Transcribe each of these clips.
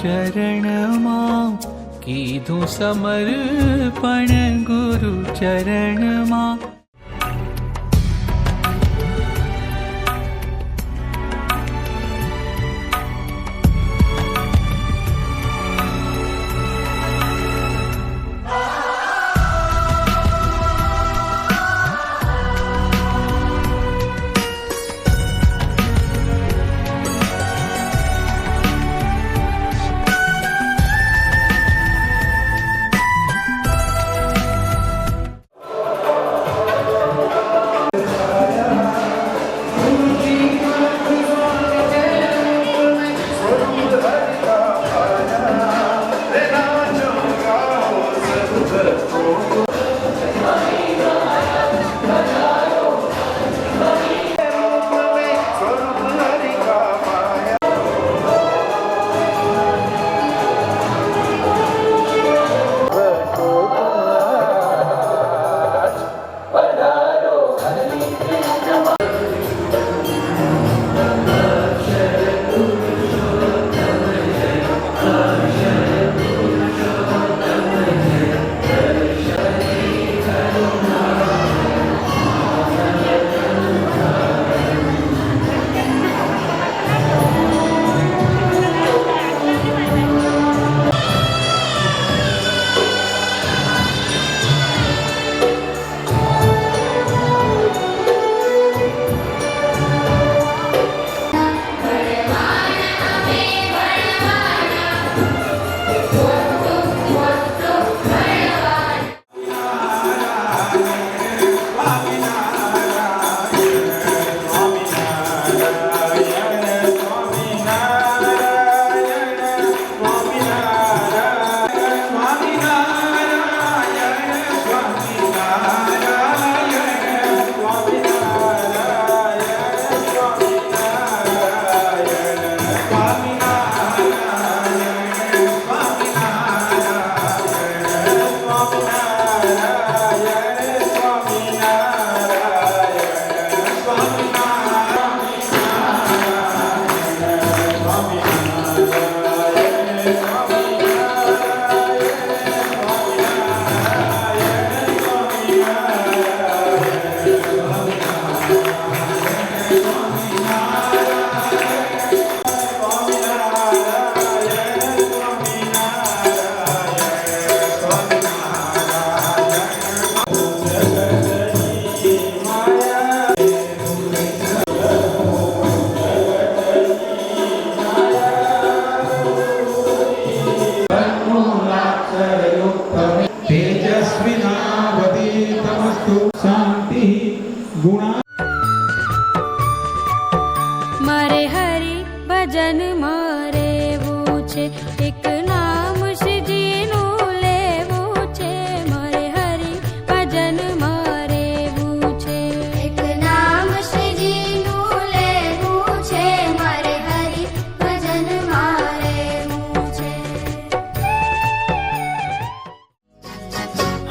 चरण कीधु समर्पण गुरु चरणमा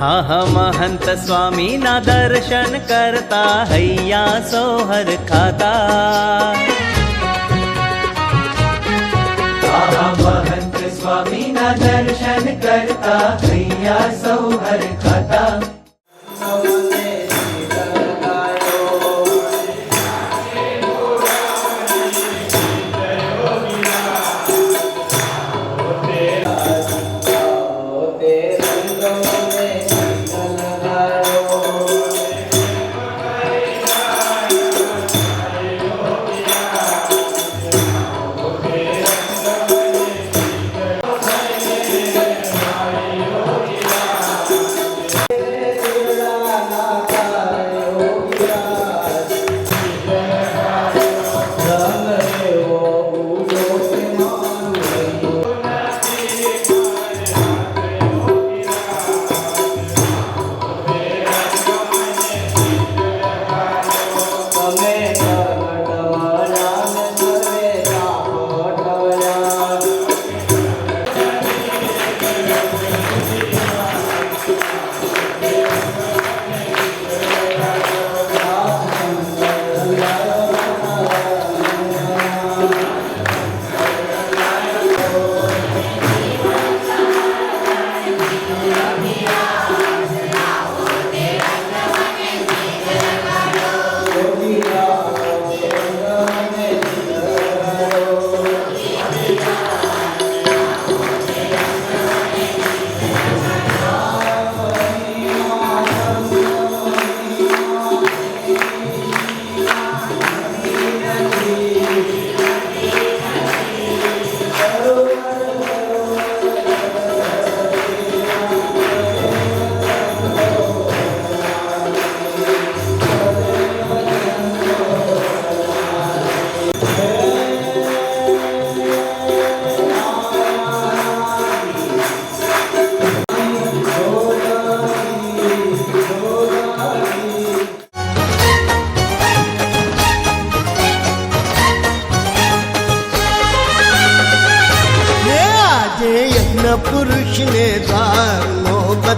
હા હા, મહંત સ્વામીના દર્શન કરતા હૈયા સોહર ખાતા. મહંત સ્વામીના દર્શન કરતા હૈયા સૌ ખાતા.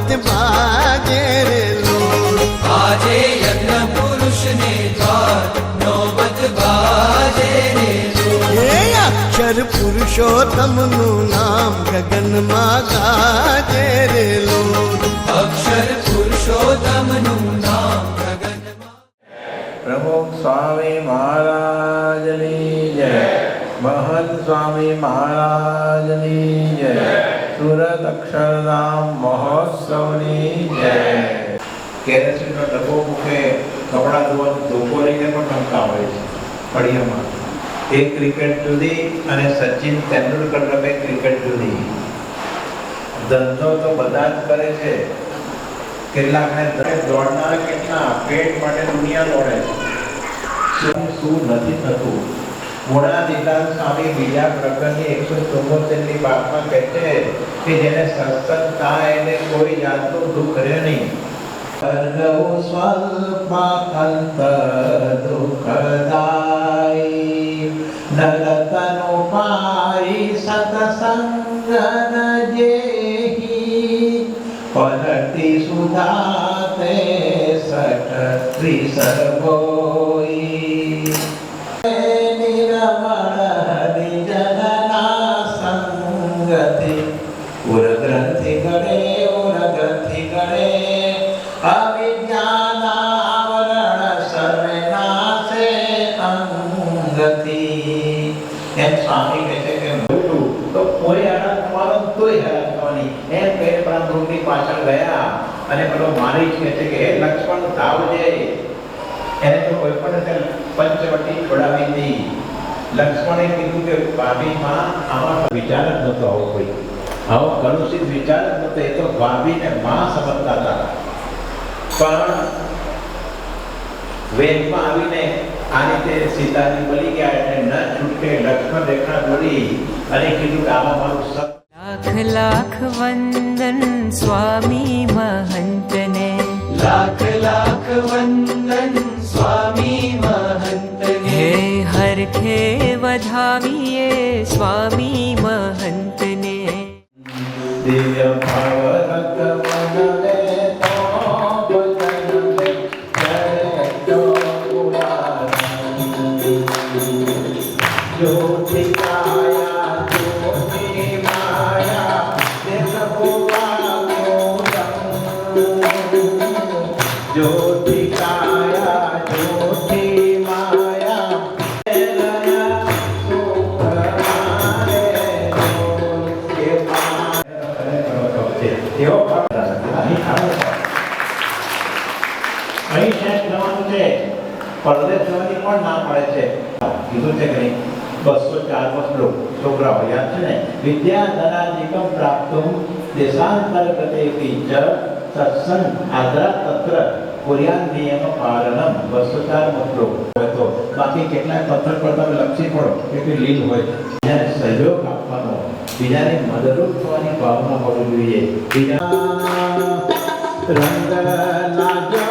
નોબત બાજે રે આજે યજ્ઞ પુરુષને દ્વાર નોબત બાજે રે હે અક્ષર પુરુષોત્તમનું નામ ગગનમાં ગાજે રે લોડ અક્ષર પુરુષોત્તમનું નામ ગગનમાં પ્રભુ સ્વામી મહારાજની જય. મહંત સ્વામી મહારાજની જય. સુરત અક્ષરધામ મહોત્સવની જય કેરોસીનનો ડબ્બો મૂકે કપડાં ધોવાનું ધોકો લઈને પણ રમતા હોય છે, ફળિયામાં. એ ક્રિકેટ જુદી અને સચિન તેંડુલકર રમે ક્રિકેટ જુદી. ધંધો તો બધા જ કરે છે. કેટલાકને દોડનારા કેટલા? પેટ માટે દુનિયા દોડે છે. શું નથી થતું? દીદાર સ્વામી બીજા પ્રકરણની એકસો ચુમ્મોતેરની વાતમાં કહે છે કે જેને સત્સંગ થાય એને કોઈ જાતનું દુઃખ રહે નહીં. ભર્ગવ સ્વલ્પ દુઃખદાય નરતનો પાઈ સતસંગન અવિજ્ઞાનાવરણ સર્વે અંગતિ એમ સ્વામી કહે છે કે મોટું તો કોઈ હેરાન થવાનું કોઈ હેરાન થવાની એમ કહીને પેલા પાછળ ગયા અને પેલો મારી કહે છે કે લક્ષ્મણ ધાવજે એને તો કોઈ પણ પંચવટી છોડાવી નહીં લક્ષ્મણે કીધું કે ભાભીમાં આમાં વિચાર જ નહોતો આવો કોઈ આવો કલુષિત વિચાર જ નહોતો એ તો ભાભીને માં સમજતા હતા. પણ વેદમાં આવીને આ રીતે સીતાજી બની ગયા એટલે ન છૂટકે લક્ષ્મણ રેખા બોલી અને કીધું કે આમાં મારું સત લાખ લાખ વંદન સ્વામી મહંતને. લાખ લાખ વંદન સ્વામી મહંતને. હે હરખે વધાવીએ સ્વામી મહંતને. દિવ્ય ભાવ અહીં શેષ જવાનું છે. પરદેશ જવાની પણ ના પડે છે. કીધું છે કે બસો ચાર વર્ષ છોકરાઓ, યાદ છે ને? વિદ્યા ધરા નિગમ પ્રાપ્ત દેશાંતર ગતે ચ સત્સંગ, આદરા તત્ર કોરિયાન નિયમ પાલનમ. બસો ચાર મતલો તો બાકી કેટલાક પથ્થર પર તમે લક્ષી પડો કે લીલ હોય. બીજાને સહયોગ આપવાનો, બીજાને મદદરૂપ થવાની ભાવના હોવી જોઈએ. બીજા રંગ લાજો.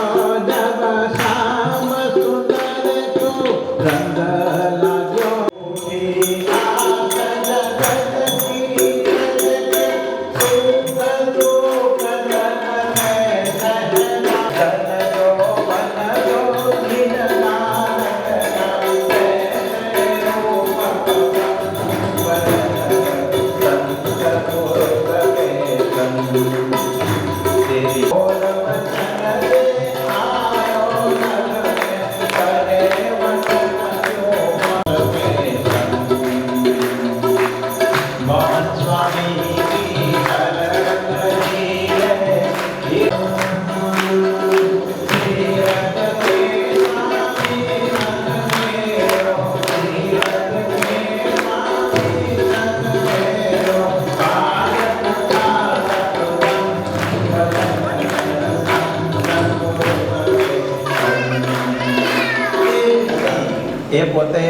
એ પોતે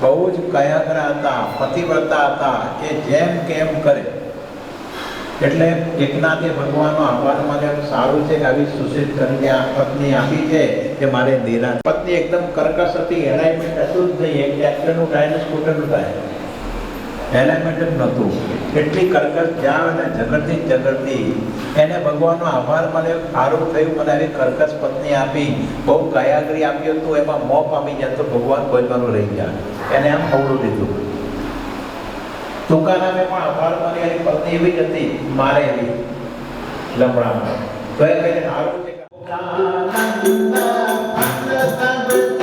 બહુ જ કયાગ્રા હતા પતિવ્રતા હતા કે જેમ કેમ કરે. એટલે એકનાથે ભગવાનનો આભાર માને સારું છે કે આવી સુશીલ કન્યા, પત્ની આપી છે કે મારે નિરાશ પત્ની એકદમ કર્કશ હતી એલાઇમેન્ટ હતું જ નહીં એક ટ્રેક્ટરનું ટાયર સ્કૂટરનું ટાયર એલિમેન્ટ જ નહોતું. એટલી કરકસ જ્યાં અને ઝઘડતી ઝઘડતી. એને ભગવાનનો આભાર મને આરોપ થયું, મને આવી કર્કશ પત્ની આપી. બહુ કયાગરી આપી હતું, એમાં મો પામી જાય તો ભગવાન ભજવાનું રહી ગયા. એને આમ અવળું દીધું તુકારામે પણ આભાર માની એની પત્ની એવી જ હતી, મારે એવી, લમણામાં. તો એ કહીને આરોપ છે.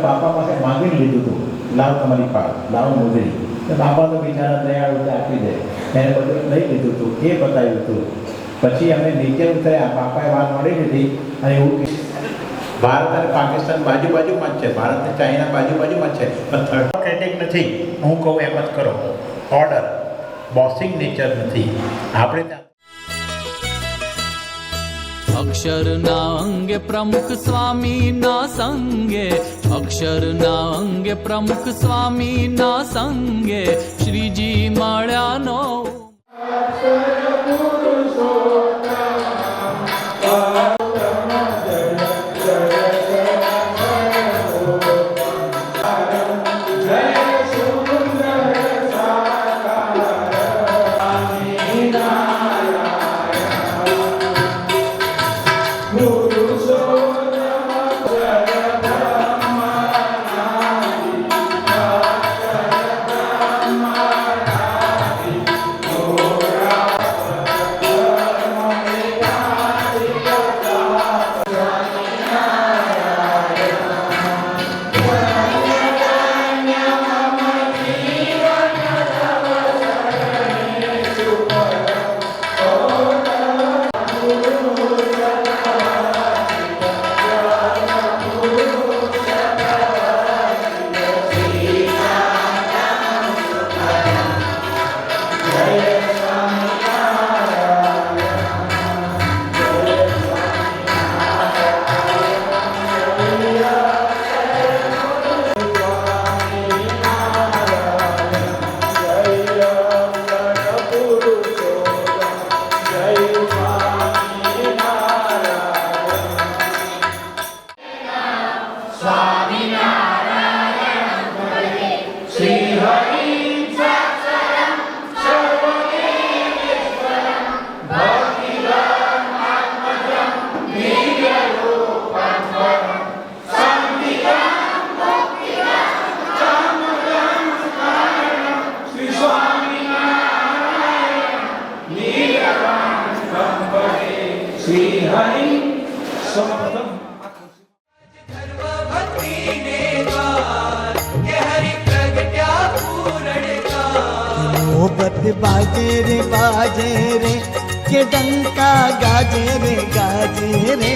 ગયા બાપા પાસે માંગીને લીધું હતું, લાવ તમારી પાસ લાવ મોજરી બાપા તો બિચારા દયાળુ આપી દે. એને બધું લઈ લીધું હતું, એ બતાવ્યું હતું. પછી અમે નીચે ઉતર્યા બાપાએ વાત મળી લીધી અને એવું ભારત અને પાકિસ્તાન બાજુ બાજુમાં જ છે, ભારત ચાઇના બાજુ બાજુમાં છે. પણ થર્ડ ક્રેટિક નથી, હું કહું એમ જ કરો. ઓર્ડર બોસિંગ નેચર નથી. આપણે અક્ષરના અંગે પ્રમુખ સ્વામીના સંગે અક્ષરના અંગે પ્રમુખ સ્વામીના સંગે શ્રીજી મળ્યાનો डंका गाजे रे गाजे रे